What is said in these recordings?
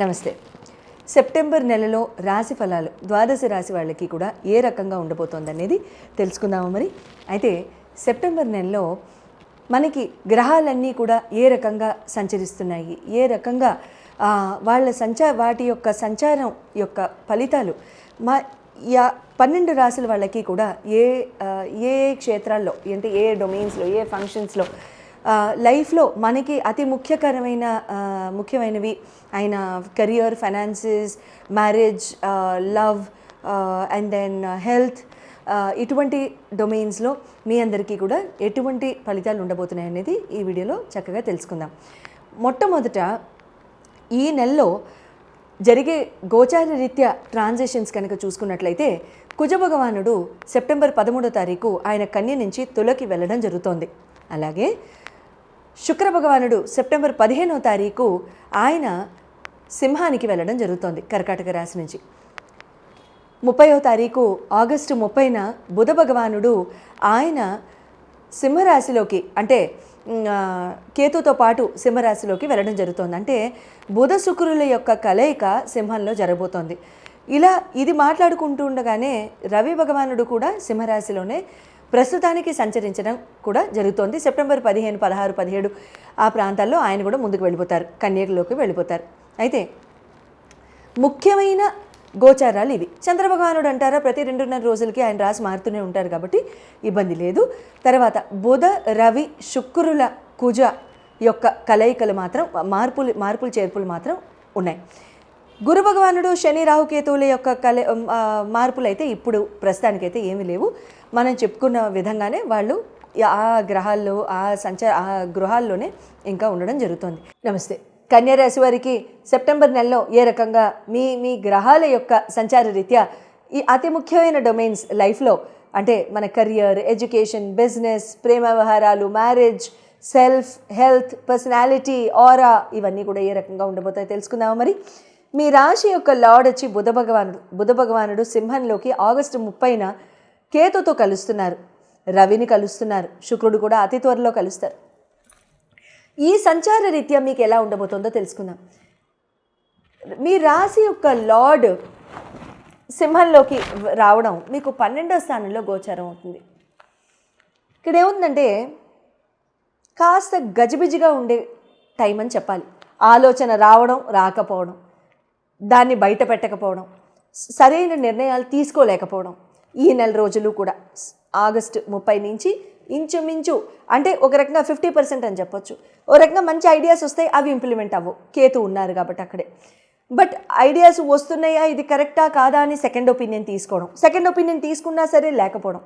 నమస్తే. సెప్టెంబర్ నెలలో రాశి ఫలాలు ద్వాదశ రాశి వాళ్ళకి కూడా ఏ రకంగా ఉండబోతోంది అనేది తెలుసుకుందాము మరి. అయితే సెప్టెంబర్ నెలలో మనకి గ్రహాలన్నీ కూడా ఏ రకంగా సంచరిస్తున్నాయి? ఏ రకంగా వాళ్ళ సంచా వాటి యొక్క సంచారం యొక్క ఫలితాలు మా యా పన్నెండు రాసుల వాళ్ళకి కూడా ఏ ఏ క్షేత్రాల్లో అంటే ఏ డొమైన్స్లో ఏ ఫంక్షన్స్లో లైఫ్లో మనకి అతి ముఖ్యకరమైన ముఖ్యమైనవి ఆయన career finances marriage love and then health ఇటువంటి డొమైన్స్లో మీ అందరికీ కూడా ఎటువంటి ఫలితాలు ఉండబోతున్నాయి అనేది ఈ వీడియోలో చక్కగా తెలుసుకుందాం. మొట్టమొదట ఈ నెలలో జరిగే గోచార రీత్యా ట్రాన్సాక్షన్స్ కనుక చూసుకున్నట్లయితే కుజ భగవానుడు సెప్టెంబర్ పదమూడో తారీఖు ఆయన కన్య నుంచి తులకి వెళ్ళడం జరుగుతోంది. అలాగే శుక్ర భగవానుడు సెప్టెంబర్ పదిహేనో తారీఖు ఆయన సింహానికి వెళ్ళడం జరుగుతోంది కర్కాటక రాశి నుంచి. ముప్పయో తారీఖు ఆగస్టు ముప్పైన బుధ భగవానుడు ఆయన సింహరాశిలోకి అంటే కేతుతో పాటు సింహరాశిలోకి వెళ్ళడం జరుగుతోంది. అంటే బుధ శుక్రుల యొక్క కలయిక సింహంలో జరగబోతోంది. ఇలా ఇది మాట్లాడుకుంటూ ఉండగానే రవి భగవానుడు కూడా సింహరాశిలోనే ప్రస్తుతానికి సంచరించడం కూడా జరుగుతోంది. సెప్టెంబర్ పదిహేను పదహారు పదిహేడు ఆ ప్రాంతాల్లో ఆయన కూడా ముందుకు వెళ్ళిపోతారు. కన్యకలోకి వెళ్ళిపోతారు. అయితే ముఖ్యమైన గోచారాలు ఇవి. చంద్రభగవానుడు అంటారా ప్రతి రెండున్నర రోజులకి ఆయన రాసి మారుతూనే ఉంటారు కాబట్టి ఇబ్బంది లేదు. తర్వాత బుధ రవి శుక్రుల కుజ యొక్క కలయికలు మాత్రం మార్పులు మార్పులు చేర్పులు మాత్రం ఉన్నాయి. గురు భగవానుడు శని రాహుకేతువుల యొక్క కల మార్పులు అయితే ఇప్పుడు ప్రస్తుతానికైతే ఏమీ లేవు. మనం చెప్పుకున్న విధంగానే వాళ్ళు ఆ గ్రహాల్లో ఆ సంచార ఆ గృహాల్లోనే ఇంకా ఉండడం జరుగుతుంది. నమస్తే. కన్యారాశి వారికి సెప్టెంబర్ నెలలో ఏ రకంగా మీ మీ గ్రహాల యొక్క సంచార రీత్యా ఈ అతి ముఖ్యమైన డొమైన్స్ లైఫ్లో అంటే మన కెరియర్ ఎడ్యుకేషన్ బిజినెస్ ప్రేమ వ్యవహారాలు marriage self health personality aura ఇవన్నీ కూడా ఏ రకంగా ఉండబోతాయో తెలుసుకుందామా మరి. మీ రాశి యొక్క లార్డ్ వచ్చి బుధ భగవానుడు బుధ భగవానుడు సింహంలోకి ఆగస్టు ముప్పైన కేతుతో కలుస్తున్నారు. రవిని కలుస్తున్నారు. శుక్రుడు కూడా అతి త్వరలో కలుస్తారు. ఈ సంచార రీత్యా మీకు ఎలా ఉండబోతుందో తెలుసుకుందాం. మీ రాశి యొక్క లార్డ్ సింహంలోకి రావడం మీకు పన్నెండో స్థానంలో గోచారం అవుతుంది. ఇక్కడ ఏముందంటే కాస్త గజిబిజిగా ఉండే టైం అని చెప్పాలి. ఆలోచన రావడం రాకపోవడం దాన్ని బయట పెట్టకపోవడం సరైన నిర్ణయాలు తీసుకోలేకపోవడం. ఈ నెల రోజులు కూడా. ఆగస్టు ముప్పై నుంచి ఇంచుమించు అంటే ఒక రకంగా ఫిఫ్టీ పర్సెంట్ అని చెప్పొచ్చు. ఒక రకంగా మంచి ఐడియాస్ వస్తాయి అవి ఇంప్లిమెంట్ అవ్వవు కేతు ఉన్నారు కాబట్టి అక్కడే. బట్ ఐడియాస్ వస్తున్నాయా ఇది కరెక్టా కాదా అని సెకండ్ ఒపీనియన్ తీసుకోవడం. సెకండ్ ఒపీనియన్ తీసుకున్నా సరే లేకపోవడం.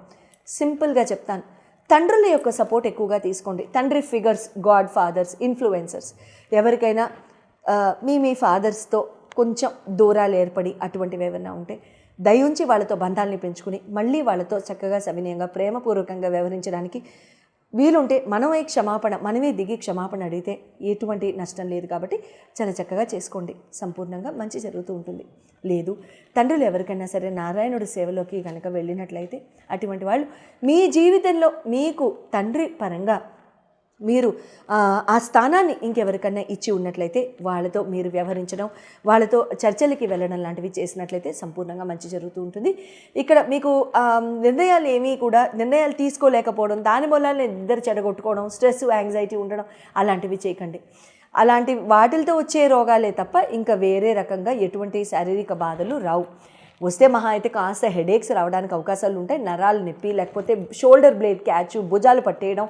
సింపుల్గా చెప్తాను. తండ్రుల యొక్క సపోర్ట్ ఎక్కువగా తీసుకోండి. తండ్రి ఫిగర్స్ గాడ్ ఫాదర్స్ ఇన్ఫ్లుయెన్సర్స్. ఎవరికైనా మీ మీ ఫాదర్స్తో కొంచెం దూరాలు ఏర్పడి అటువంటివి ఏమైనా ఉంటే దయుంచి వాళ్ళతో బంధాలని పెంచుకుని మళ్ళీ వాళ్ళతో చక్కగా సవినయంగా ప్రేమపూర్వకంగా వ్యవహరించడానికి వీలుంటే మనమే క్షమాపణ మనమే దిగి క్షమాపణ అడిగితే ఎటువంటి నష్టం లేదు కాబట్టి చాలా చక్కగా చేసుకోండి. సంపూర్ణంగా మంచి జరుగుతూ ఉంటుంది. లేదు తండ్రులు ఎవరికైనా సరే నారాయణుడి సేవలోకి కనుక వెళ్ళినట్లయితే అటువంటి వాళ్ళు మీ జీవితంలో మీకు తండ్రి పరంగా మీరు ఆ, స్థానాన్ని ఇంకెవరికన్నా ఇచ్చి ఉన్నట్లయితే వాళ్ళతో మీరు వ్యవహరించడం వాళ్ళతో చర్చలకి వెళ్ళడం లాంటివి చేసినట్లయితే సంపూర్ణంగా మంచి జరుగుతూ ఉంటుంది. ఇక్కడ మీకు నిర్ణయాలు ఏమీ కూడా నిర్ణయాలు తీసుకోలేకపోవడం దాని వల్ల ఇద్దరు చెడగొట్టుకోవడం స్ట్రెస్ యాంగ్జైటీ ఉండడం అలాంటివి చేయకండి. అలాంటి వాటిలతో వచ్చే రోగాలే తప్ప ఇంకా వేరే రకంగా ఎటువంటి శారీరక బాధలు రావు. వస్తే మహా అయితే కాస్త హెడేక్స్ రావడానికి అవకాశాలు ఉంటాయి. నరాలు నొప్పి లేకపోతే షోల్డర్ బ్లేడ్ క్యాచ్ భుజాలు పట్టేయడం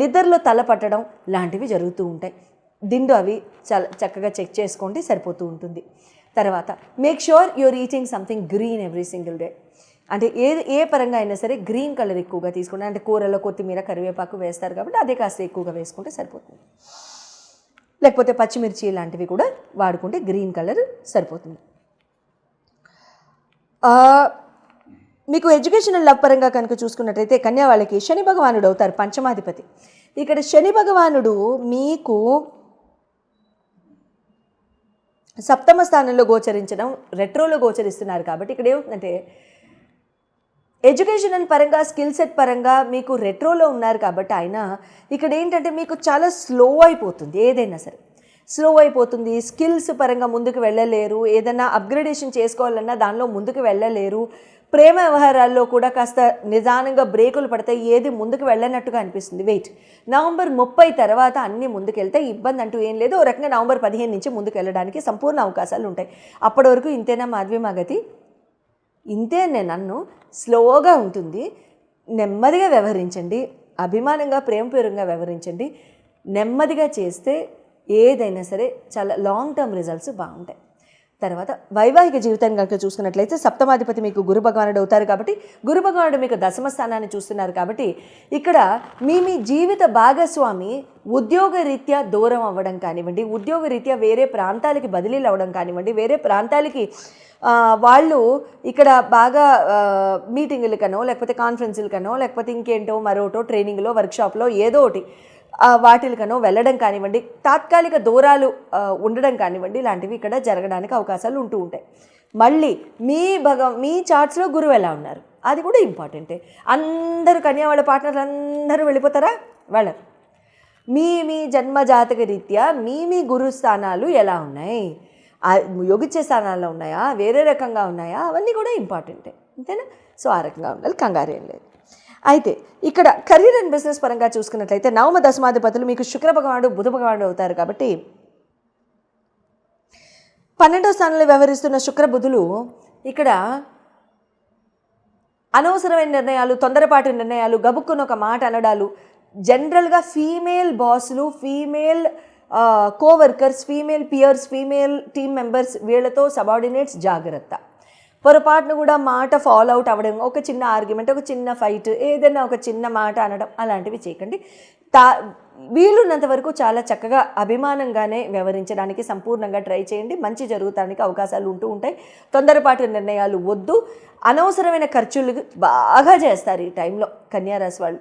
నిద్రలో తల పట్టడం లాంటివి జరుగుతూ ఉంటాయి. దిండు అవి చాలా చక్కగా చెక్ చేసుకోండి సరిపోతూ ఉంటుంది. తర్వాత make sure you're eating something green every single day అంటే ఏ ఏ పరంగా అయినా సరే గ్రీన్ కలర్ ఎక్కువగా తీసుకోండి. అంటే కూరలో కొత్తిమీర కరివేపాకు వేస్తారు కాబట్టి అదే కాస్త ఎక్కువగా వేసుకుంటే సరిపోతుంది. లేకపోతే పచ్చిమిర్చి లాంటివి కూడా వాడుకుంటే గ్రీన్ కలర్ సరిపోతుంది. మీకు ఎడ్యుకేషనల్ లవ్ పరంగా కనుక చూసుకున్నట్లయితే కన్యా వాళ్ళకి శని భగవానుడు అవుతారు పంచమాధిపతి. ఇక్కడ శని భగవానుడు మీకు సప్తమ స్థానంలో గోచరించడం రెట్రోలో గోచరిస్తున్నారు కాబట్టి ఇక్కడ ఏమవుతుందంటే ఎడ్యుకేషనల్ పరంగా స్కిల్ సెట్ పరంగా మీకు రెట్రోలో ఉన్నారు కాబట్టి ఆయన ఇక్కడ ఏంటంటే మీకు చాలా స్లో అయిపోతుంది ఏదైనా సరే. స్లో అయిపోతుంది స్కిల్స్ పరంగా ముందుకు వెళ్ళలేరు ఏదైనా అప్గ్రేడేషన్ చేసుకోవాలన్నా దానిలో ముందుకు వెళ్ళలేరు. ప్రేమ వ్యవహారాల్లో కూడా కాస్త నిదానంగా బ్రేకులు పడితే ఏది ముందుకు వెళ్ళనట్టుగా అనిపిస్తుంది. వెయిట్ నవంబర్ ముప్పై తర్వాత అన్నీ ముందుకెళ్తే ఇబ్బంది అంటూ ఏం లేదు. ఓ రకంగా నవంబర్ పదిహేను నుంచి ముందుకు వెళ్ళడానికి సంపూర్ణ అవకాశాలు ఉంటాయి. అప్పటి వరకు ఇంతేనా మాధవి మాగతి? ఇంతే నేను నన్ను స్లోగా ఉంటుంది నెమ్మదిగా వ్యవహరించండి అభిమానంగా ప్రేమపూర్వంగా వ్యవహరించండి నెమ్మదిగా చేస్తే ఏదైనా సరే చాలా లాంగ్ టర్మ్ రిజల్ట్స్ బాగుంటాయి. తర్వాత వైవాహిక జీవితాన్ని కనుక చూసుకున్నట్లయితే సప్తమాధిపతి మీకు గురు భగవానుడు అవుతారు కాబట్టి గురు భగవానుడు మీకు దశమ స్థానాన్ని చూస్తున్నారు కాబట్టి ఇక్కడ మీ మీ జీవిత భాగస్వామి ఉద్యోగ రీత్యా దూరం అవ్వడం కానివ్వండి ఉద్యోగ రీత్యా వేరే ప్రాంతాలకి బదిలీలు అవ్వడం కానివ్వండి వేరే ప్రాంతాలకి వాళ్ళు ఇక్కడ బాగా మీటింగులకనో లేకపోతే కాన్ఫరెన్సులకనో లేకపోతే ఇంకేంటో మరోటో ట్రైనింగ్లో వర్క్షాప్లో ఏదో ఒకటి వాటికనో వెళ్ళడం కానివ్వండి తాత్కాలిక దూరాలు ఉండడం కానివ్వండి ఇలాంటివి ఇక్కడ జరగడానికి అవకాశాలు ఉంటూ ఉంటాయి. మళ్ళీ మీ భగ మీ చార్ట్స్లో గురువు ఎలా ఉన్నారు? అది కూడా ఇంపార్టెంటే. అందరూ కన్యా వాళ్ళ పార్ట్నర్లు అందరూ వెళ్ళిపోతారా? వెళ్ళరు. మీ మీ జన్మ జాతక రీత్యా మీ మీ గురు స్థానాలు ఎలా ఉన్నాయి? యోగిచ్చే స్థానాల్లో ఉన్నాయా? వేరే రకంగా ఉన్నాయా? అవన్నీ కూడా ఇంపార్టెంటే. అంతేనా సో ఆ రకంగా ఉండాలి. కంగారు ఏం లేదు. అయితే ఇక్కడ కెరీర్ అండ్ బిజినెస్ పరంగా చూసుకున్నట్లయితే నవమ దశమాధిపతులు మీకు శుక్ర భగవానుడు బుధ భగవానుడు అవుతారు కాబట్టి పన్నెండో స్థానంలో వ్యవహరిస్తున్న శుక్ర బుధులు ఇక్కడ అనవసరమైన నిర్ణయాలు తొందరపాటు నిర్ణయాలు గబుక్కున ఒక మాట అనడాలు. జనరల్గా female బాసులు female coworkers female peers female team members వీళ్ళతో సబార్డినేట్స్ జాగ్రత్త. పొరపాటును కూడా మాట ఫాలో అవుట్ అవ్వడం ఒక చిన్న ఆర్గ్యుమెంట్ ఒక చిన్న ఫైట్ ఏదైనా ఒక చిన్న మాట అనడం అలాంటివి చేయకండి. తా వీలున్నంత వరకు చాలా చక్కగా అభిమానంగానే వ్యవహరించడానికి సంపూర్ణంగా ట్రై చేయండి. మంచి జరుగుతానికి అవకాశాలు ఉంటూ ఉంటాయి. తొందరపాటు నిర్ణయాలు వద్దు. అనవసరమైన ఖర్చులు బాగా చేస్తారు ఈ టైంలో కన్యారాశి వాళ్ళు.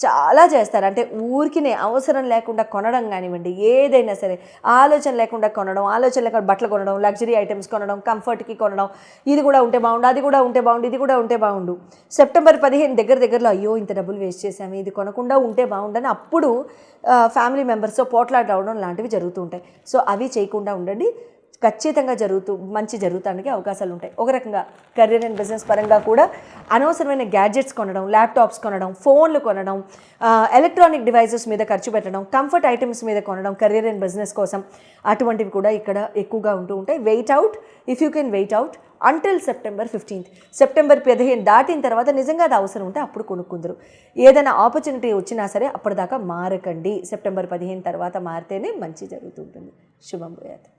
చాలా చేస్తారు. అంటే ఊరికినే అవసరం లేకుండా కొనడం కానివ్వండి ఏదైనా సరే ఆలోచన లేకుండా కొనడం ఆలోచన లేకుండా బట్టలు కొనడం లగ్జరీ ఐటమ్స్ కొనడం కంఫర్ట్కి కొనడం ఇది కూడా ఉంటే బాగుండు అది కూడా ఉంటే బాగుండు ఇది కూడా ఉంటే బాగుండు. సెప్టెంబర్ పదిహేను దగ్గర దగ్గరలో అయ్యో ఇంత డబ్బులు వేస్ట్ చేసాము ఇది కొనకుండా ఉంటే బాగుండని అప్పుడు ఫ్యామిలీ మెంబర్స్తో పోట్లాట రావడం లాంటివి జరుగుతూ ఉంటాయి. సో అవి చేయకుండా ఉండండి. ఖచ్చితంగా జరుగుతూ మంచి జరుగుతానికి అవకాశాలు ఉంటాయి ఒక రకంగా కెరీర్ అండ్ బిజినెస్ పరంగా కూడా అనవసరమైన గ్యాడ్జెట్స్ కొనడం ల్యాప్టాప్స్ కొనడం ఫోన్లు కొనడం ఎలక్ట్రానిక్ డివైజెస్ మీద ఖర్చు పెట్టడం కంఫర్ట్ ఐటమ్స్ మీద కొనడం కెరీర్ అండ్ బిజినెస్ కోసం అటువంటివి కూడా ఇక్కడ ఎక్కువగా ఉంటూ ఉంటాయి. Wait out if you can wait out until September fifteenth September పదిహేను దాటిన తర్వాత నిజంగా అది అవసరం ఉంటే అప్పుడు కొనుక్కుందరు. ఏదైనా ఆపర్చునిటీ వచ్చినా సరే అప్పటిదాకా మారకండి. సెప్టెంబర్ పదిహేను తర్వాత మారితేనే మంచి జరుగుతుంటుంది శుభం పోయాలి